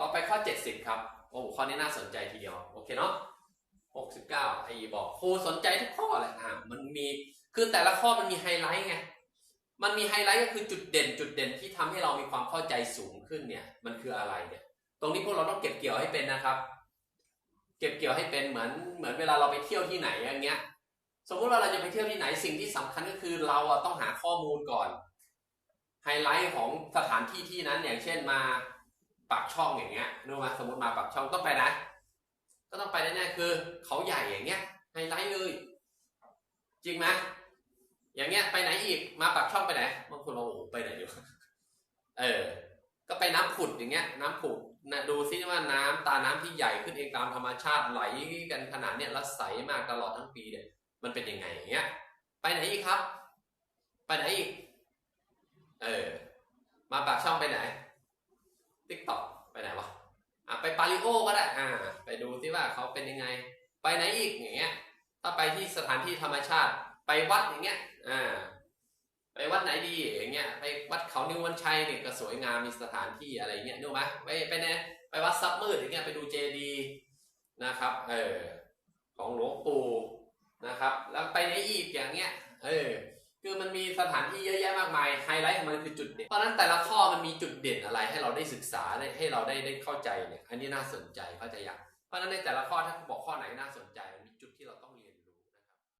ต่อไปข้อ 70 ครับ โอ้ข้อนี้น่าสนใจทีเดียว โอเคเนาะ69ไอ้บอกครูสนใจทุกข้อเลยอ่ามันมีคือแต่ละข้อมันมีไฮไลท์ไงมันมีไฮไลท์ก็คือจุดเด่น จุดเด่นที่ทำให้เรามีความเข้าใจสูงขึ้นเนี่ย มันคืออะไรเนี่ย ตรงนี้พวกเราต้องเก็บเกี่ยวให้เป็นนะครับ เก็บเกี่ยวให้เป็นเหมือนเหมือนเวลาเราไปเที่ยวที่ไหนอย่างเงี้ย สมมุติว่าเราจะไปเที่ยวที่ไหนสิ่งที่สำคัญก็คือเราต้องหาข้อมูลก่อน ไฮไลท์ของสถานที่ที่นั้นอย่างเช่นมา ปากช่องอย่างเงี้ยนึกว่าสมมติมาปากช่องต้องไปไหนก็ต้องไปแน่ๆคือ เขาใหญ่อย่างเงี้ยไฮไลท์เลย จริงไหมอย่างเงี้ยไปไหนอีกมาปากช่องไปไหนบางคนเราโอ้ไปไหนอยู่เออ ก็ไปน้ำผุดอย่างเงี้ย น้ำผุดนะดูซิว่าน้ำตาน้ำที่ใหญ่ขึ้นเองตามธรรมชาติไหลกันขนาดเนี้ยแล้วใสมากตลอดทั้งปีเนี่ยมันเป็นยังไงอย่างเงี้ย ไปไหนอีกครับ ไปไหนอีก เออ มาปากช่องไปไหนติ๊กต็อกไปไหนวะ อะไปปาริโอก็ได้อ่าไปดูซิว่าเขาเป็นยังไง ไปไหนอีกอย่างเงี้ย ถ้าไปที่สถานที่ธรรมชาติ ไปวัดอย่างเงี้ยอ่าไปวัดไหนดีอย่างเงี้ยไปวัดเขานิววันชัยเนี่ยก็สวยงามมีสถานที่อะไรเงี้ยนึกไหมไปไปไหนไปวัดซับมืดอย่างเงี้ยไปดูเจดีนะครับเออของหลวงปู่นะครับ แล้วไปไหนอีกอย่างเงี้ยเออ คือมันมีสถานที่เยอะแยะมากมายไฮไลท์ของมันคือจุดเด่นเพราะนั้นแต่ละข้อมันมีจุดเด่นอะไรให้เราได้ศึกษาให้เราได้ได้เข้าใจเนี่ยอันนี้น่าสนใจเข้าใจยังเพราะฉะนั้นในแต่ละข้อถ้าบอกข้อไหนน่าสนใจ